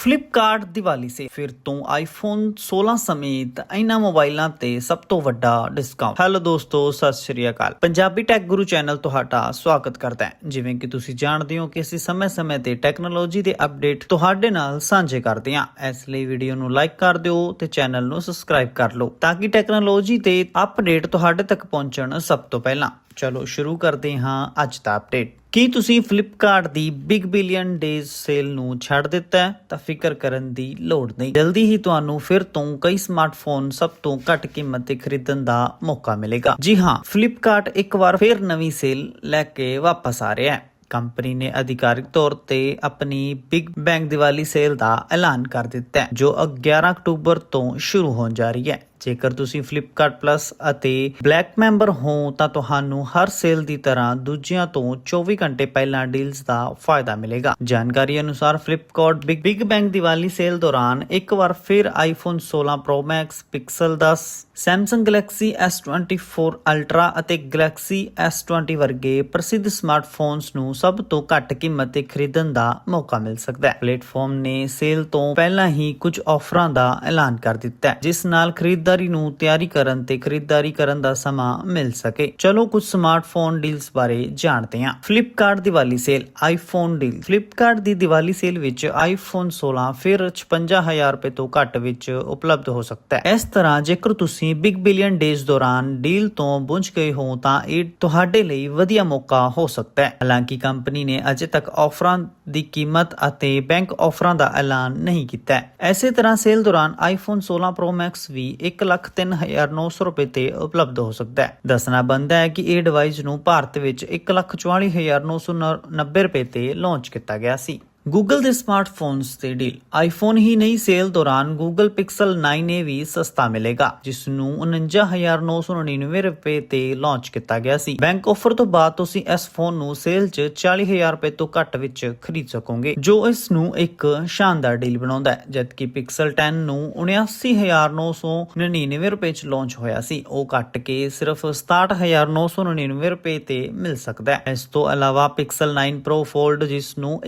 Flipkart Diwali ਸੇ ਫਿਰ ਤੋਂ iPhone 16 ਸਮੇਤ ਇਹਨਾਂ ਮੋਬਾਈਲਾਂ ਤੇ ਸਭ ਤੋਂ ਵੱਡਾ ਡਿਸਕਾਊਂਟ ਹੈਲੋ ਦੋਸਤੋ, ਸਤਿ ਸ਼੍ਰੀ ਅਕਾਲ। ਪੰਜਾਬੀ ਟੈਕ ਗੁਰੂ ਚੈਨਲ ਤੁਹਾਡਾ ਸਵਾਗਤ ਕਰਦਾ ਹੈ। ਜਿਵੇਂ ਕਿ ਤੁਸੀਂ ਜਾਣਦੇ ਹੋ ਕਿ ਅਸੀਂ ਸਮੇਂ-ਸਮੇਂ ਤੇ ਟੈਕਨੋਲੋਜੀ ਦੇ ਅਪਡੇਟ ਤੁਹਾਡੇ ਨਾਲ ਸਾਂਝੇ ਕਰਦੇ ਹਾਂ। ਇਸ ਲਈ ਵੀਡੀਓ ਨੂੰ ਲਾਈਕ ਕਰ ਦਿਓ ਤੇ ਚੈਨਲ ਨੂੰ ਸਬਸਕ੍ਰਾਈਬ ਕਰ ਲਓ ਤਾਂ ਕਿ ਟੈਕਨੋਲੋਜੀ ਤੇ ਅਪਡੇਟ ਤੁਹਾਡੇ ਤੱਕ ਪਹੁੰਚਣ ਸਭ ਤੋਂ ਪਹਿਲਾਂ। ਚਲੋ ਸ਼ੁਰੂ ਕਰਦੇ ਹਾਂ ਅੱਜ ਦਾ ਅਪਡੇਟ ਕੀ ਤੁਸੀਂ ਫਲਿੱਪਕਾਰਟ ਦੀ ਬਿਗ ਬਿਲੀਅਨ ਡੇਜ਼ ਸੇਲ ਨੂੰ ਛੱਡ ਦਿੱਤਾ ਹੈ? ਤਾਂ ਫਿਕਰ ਕਰਨ ਦੀ ਲੋੜ ਨਹੀਂ। ਜਲਦੀ ਹੀ ਤੁਹਾਨੂੰ ਫਿਰ ਤੋਂ ਕਈ ਸਮਾਰਟਫੋਨ ਸਭ ਤੋਂ ਘੱਟ ਕੀਮਤ ਤੇ ਖਰੀਦਣ ਦਾ ਮੌਕਾ ਮਿਲੇਗਾ। ਜੀ ਹਾਂ ਫਲਿੱਪਕਾਰਟ ਇੱਕ ਵਾਰ ਫਿਰ ਨਵੀਂ ਸੇਲ ਲੈ ਕੇ ਵਾਪਸ ਆ ਰਿਹਾ ਹੈ। ਕੰਪਨੀ ਨੇ ਅਧਿਕਾਰਿਕ ਤੌਰ ਤੇ ਆਪਣੀ ਬਿਗ ਬੈਂਗ ਦੀਵਾਲੀ ਸੇਲ ਦਾ ਐਲਾਨ ਕਰ ਦਿੱਤਾ ਹੈ, ਜੋ 11 ਅਕਤੂਬਰ ਤੋਂ ਸ਼ੁਰੂ ਹੋਣ ਜਾ ਰਹੀ ਹੈ। ਜੇਕਰ ਤੁਸੀਂ Flipkart Plus ਅਤੇ ਬਲੈਕ ਮੈਂਬਰ ਹੋ, ਤਾਂ ਤੁਹਾਨੂੰ ਹਰ ਸੇਲ ਦੀ ਤਰ੍ਹਾਂ ਦੂਜਿਆਂ ਤੋਂ 24 ਘੰਟੇ ਪਹਿਲਾਂ ਡੀਲਸ ਦਾ ਫਾਇਦਾ ਮਿਲੇਗਾ। ਜਾਣਕਾਰੀ ਅਨੁਸਾਰ Flipkart big big bang Diwali sale ਦੌਰਾਨ ਇੱਕ ਵਾਰ ਫਿਰ iPhone 16 Pro Max, Pixel 10 Samsung Galaxy S24 Ultra ਅਤੇ Galaxy S20 ਵਰਗੇ ਪ੍ਰਸਿੱਧ ਸਮਾਰਟਫੋਨਸ ਨੂੰ ਸਭ ਤੋਂ ਘੱਟ ਕੀਮਤ ਤੇ ਖਰੀਦਣ ਦਾ ਮੌਕਾ ਮਿਲ ਸਕਦਾ ਹੈ। ਪਲੇਟਫਾਰਮ ਨੇ ਸੇਲ ਤੋਂ ਪਹਿਲਾਂ ਹੀ ਕੁਝ ਆਫਰਾਂ ਦਾ ਐਲਾਨ ਕਰ ਦਿੱਤਾ ਹੈ, ਜਿਸ ਨਾਲ ਖਰੀਦ ਖਰੀਦਦਾਰੀ ਨੂੰ ਤਿਆਰੀ ਕਰਨ ਤੇ ਖਰੀਦਦਾਰੀ ਕਰਨ ਦਾ ਸਮਾਂ ਮਿਲ ਸਕੇ। ਚਲੋ ਕੁਝ ਸਮਾਰਟਫੋਨ ਡੀਲਸ ਬਾਰੇ ਜਾਣਦੇ ਹਾਂ। Flipkart Diwali sale iPhone deal Flipkart ਦੀ ਦੀਵਾਲੀ ਸੇਲ ਵਿੱਚ ਆਈਫੋਨ 16 ਫਿਰ 56000 ਰੁਪਏ ਤੋਂ ਘੱਟ ਵਿੱਚ ਉਪਲਬਧ ਹੋ ਸਕਦਾ ਹੈ। ਇਸ ਤਰ੍ਹਾਂ ਜੇਕਰ ਤੁਸੀਂ ਬਿਗ ਬਿਲੀਅਨ ਡੇਜ਼ ਦੌਰਾਨ ਡੀਲ ਤੋਂ ਬੁੰਝ ਗਏ ਹੋ ਤਾਂ ਇਹ ਤੁਹਾਡੇ ਲਈ ਵਧੀਆ ਮੌਕਾ ਹੋ ਸਕਦਾ ਹੈ। ਹਾਲਾਂਕਿ ਕੰਪਨੀ ਨੇ ਅਜੇ ਤੱਕ ਆਫਰਾਂ ਦੀ ਕੀਮਤ ਅਤੇ ਬੈਂਕ ਆਫਰਾਂ ਦਾ ਐਲਾਨ ਨਹੀਂ ਕੀਤਾ ਹੈ। ਐਸੇ ਤਰ੍ਹਾਂ ਸੇਲ ਦੌਰਾਨ ਆਈਫੋਨ 16 Pro Max ਵੀ 103900 ਰੁਪਏ ਤੇ ਉਪਲਬਧ ਹੋ ਸਕਦਾ ਹੈ। ਦੱਸਣਾ ਬੰਦਾ ਹੈ ਕਿ ਇਹ ਡਿਵਾਈਸ ਨੂੰ ਭਾਰਤ ਵਿੱਚ 144990 ਰੁਪਏ ਤੇ ਲਾਂਚ ਕੀਤਾ ਗਿਆ ਸੀ। ਗੂਗਲ ਦੇ ਸਮਾਰਟਫੋਨਸ ਤੇ ਡੀਲ ਆਈਫੋਨ ਹੀ ਨਹੀਂ ਸੇਲ ਦੌਰਾਨ Google Pixel 9a ਵੀ ਸਸਤਾ ਮਿਲੇਗਾ, ਜਿਸ ਨੂੰ 49999 ਰੁਪਏ ਤੇ ਲਾਂਚ ਕੀਤਾ ਗਿਆ ਸੀ। ਬੈਂਕ ਆਫਰ ਤੋਂ ਬਾਅਦ ਤੁਸੀਂ ਇਸ ਫੋਨ ਨੂੰ ਸੇਲ 'ਚ 40000 ਰੁਪਏ ਤੋਂ ਘੱਟ ਵਿੱਚ ਖਰੀਦ ਸਕੋਗੇ, ਜੋ ਇਸ ਨੂੰ ਇੱਕ ਸ਼ਾਨਦਾਰ ਡੀਲ ਬਣਾਉਂਦਾ ਹੈ, ਜਦਕਿ Pixel 10 ਨੂੰ 79999 ਰੁਪਏ 'ਚ ਲਾਂਚ ਹੋਇਆ ਸੀ। ਉਹ ਘੱਟ ਕੇ ਸਿਰਫ 67999 ਰੁਪਏ ਤੇ ਮਿਲ ਸਕਦਾ ਹੈ। ਇਸ ਤੋਂ ਇਲਾਵਾ Pixel 9 Pro Fold, ਜਿਸ ਨੂੰ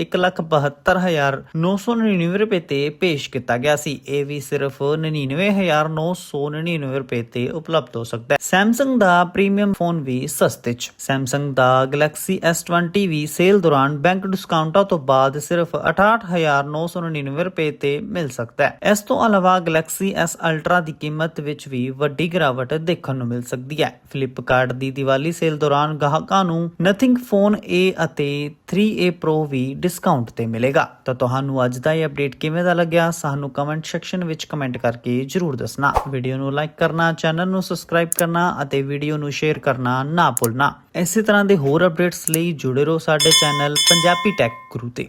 172999 ਰੁਪਏ ਤੇ ਪੇਸ਼ ਕੀਤਾ ਗਿਆ ਸੀ। ਇਹ ਵੀ ਸਿਰਫ 99999 ਰੁਪਏ ਤੇ ਉਪਲਬਧ ਹੋ ਸਕਦਾ ਹੈ। Samsung ਦਾ ਪ੍ਰੀਮੀਅਮ ਫੋਨ ਵੀ ਸਸਤੇ 'ਚ। Samsung ਦਾ Galaxy S20 ਵੀ ਸੇਲ ਦੌਰਾਨ ਬੈਂਕ ਡਿਸਕਾਊਂਟਾਂ ਤੋਂ ਬਾਅਦ ਸਿਰਫ 68999 ਰੁਪਏ ਤੇ ਮਿਲ ਸਕਦਾ ਹੈ। ਇਸ ਤੋਂ ਇਲਾਵਾ Galaxy S Ultra ਦੀ ਕੀਮਤ ਵਿੱਚ ਵੀ ਵੱਡੀ ਗਿਰਾਵਟ ਦੇਖਣ ਨੂੰ ਮਿਲ ਸਕਦੀ ਹੈ। Flipkart ਦੀ ਦੀਵਾਲੀ ਸੇਲ ਦੌਰਾਨ ਗਾਹਕਾਂ ਨੂੰ Nothing Phone A ਅਤੇ 3A Pro ਵੀ ਡਿਸਕਾਊਂਟ ਤੇ ਮਿਲੇਗਾ। ਤਾਂ ਤੁਹਾਨੂੰ ਅੱਜ ਦਾ ਇਹ ਅਪਡੇਟ ਕਿਵੇਂ ਦਾ ਲੱਗਿਆ, ਸਾਨੂੰ ਕਮੈਂਟ ਸੈਕਸ਼ਨ ਵਿੱਚ ਕਮੈਂਟ ਕਰਕੇ ਜਰੂਰ ਦੱਸਣਾ। ਵੀਡੀਓ ਨੂੰ ਲਾਈਕ ਕਰਨਾ ਚੈਨਲ ਨੂੰ ਸਬਸਕ੍ਰਾਈਬ ਕਰਨਾ ਅਤੇ ਵੀਡੀਓ ਨੂੰ ਸ਼ੇਅਰ ਕਰਨਾ ਨਾ ਭੁੱਲਣਾ। ਇਸੇ ਤਰ੍ਹਾਂ ਦੇ ਹੋਰ ਅਪਡੇਟਸ ਲਈ ਜੁੜੇ ਰਹੋ ਸਾਡੇ ਚੈਨਲ ਪੰਜਾਬੀ ਟੈਕ ਗੁਰੂ ਤੇ।